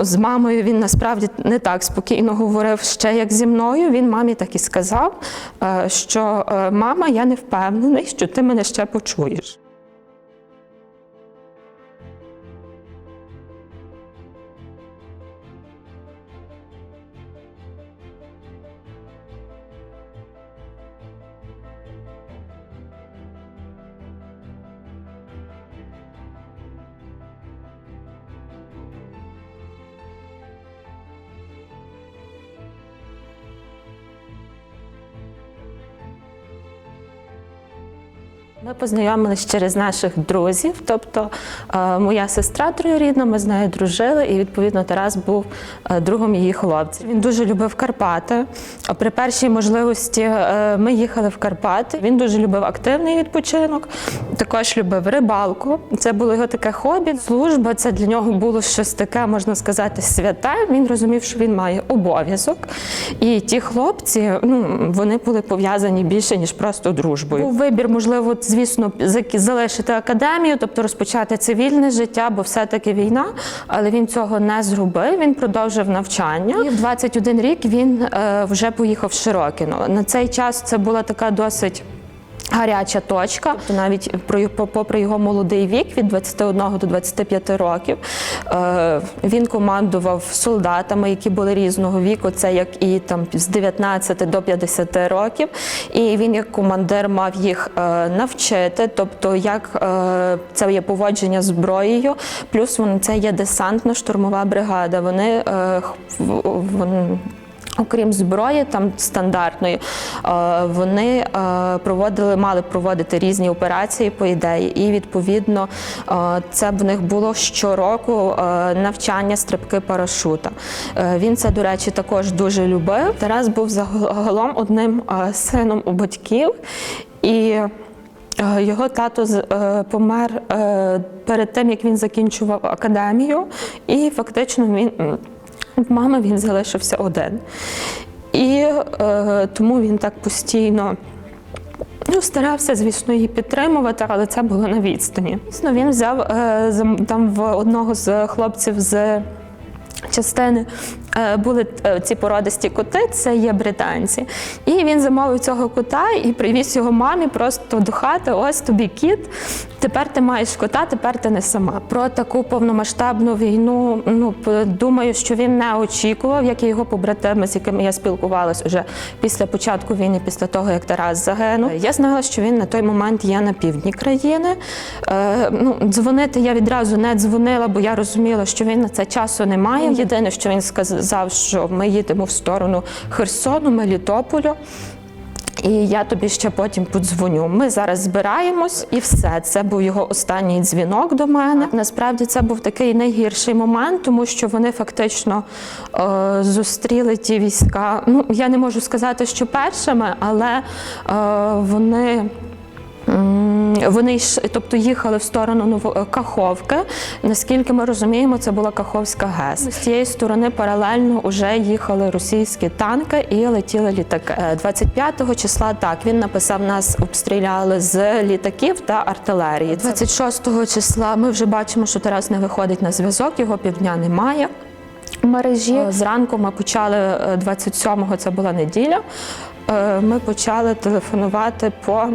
З мамою він насправді не так спокійно говорив ще як зі мною. Він мамі так і сказав, е, що е, мама, я не впевнений, що ти мене ще почуєш. Ми познайомились через наших друзів, тобто е, моя сестра троюрідна, ми з нею дружили, і відповідно Тарас був е, другом її хлопців. Він дуже любив Карпати. При першій можливості е, ми їхали в Карпати. Він дуже любив активний відпочинок, також любив рибалку. Це було його таке хобі. Служба це для нього було щось таке, можна сказати, святе. Він розумів, що він має обов'язок. І ті хлопці, ну вони були пов'язані більше ніж просто дружбою. Був вибір, можливо, звісно, залишити академію, тобто розпочати цивільне життя, бо все-таки війна. Але він цього не зробив. Він продовжив навчання. І в 21 рік він е, вже поїхав в Широкіно. На цей час це була така досить. Гаряча точка, тобто навіть попри його молодий вік від 21 до 25 років, е, він командував солдатами, які були різного віку. Це як і там з 19 до 50 років. І він як командир мав їх е, навчити, тобто як е, це є поводження зброєю, плюс це є десантно-штурмова бригада. Вони в- Окрім зброї, там стандартної, е, вони е, проводили, мали проводити різні операції по ідеї, і відповідно е, це в них було щороку навчання стрибки парашута. Він це, до речі, також дуже любив. Тарас був загалом одним сином у батьків і. Його тато помер перед тим, як він закінчував академію, і фактично він в мами він залишився один. І е, тому він так постійно. Ну, старався, звісно, її підтримувати, але це було на відстані. Звісно, він взяв е, там в одного з хлопців з частини е, були е, ці породисті коти, це є британці. І він замовив цього кота і привіз його мамі просто до хати. Ось тобі кіт. Тепер ти маєш кота, тепер ти не сама. Про таку повномасштабну війну. Ну думаю, що він не очікував, як і його побратими, з якими я спілкувалась уже після початку війни, після того як Тарас загинув. Я знала, що він на той момент є на півдні країни. Е, ну, дзвонити я відразу не дзвонила, бо я розуміла, що він на це часу не має. Єдине, що він сказав, що ми їдемо в сторону Херсону, Мелітополю. І я тобі ще потім подзвоню. Ми зараз збираємось, і все. Це був його останній дзвінок до мене. Насправді це був такий найгірший момент, тому що вони фактично е, зустріли ті війська. Ну я не можу сказати, що першими, але е, вони. Вони тобто їхали в сторону Ново- Каховки. Наскільки ми розуміємо, це була Каховська ГЕС. З цієї сторони паралельно вже їхали російські танки і летіли літаки. Е, 25-го числа так він написав, нас обстріляли з літаків та артилерії. 26-го числа ми вже бачимо, що Тарас не виходить на зв'язок, його півдня немає. Мережі зранку ми почали е, 27-го, це була неділя. е, Ми почали телефонувати по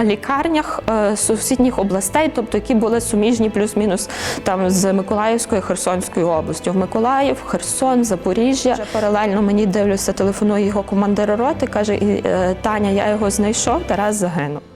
лікарнях е, сусідніх областей, тобто які були суміжні плюс-мінус там з Миколаївською і Херсонською областю. В Миколаїв, Херсон, Запоріжжя. Вже паралельно мені дивлюся, телефонує його командир роти, каже: е, Таня, я його знайшов, Тарас загинув.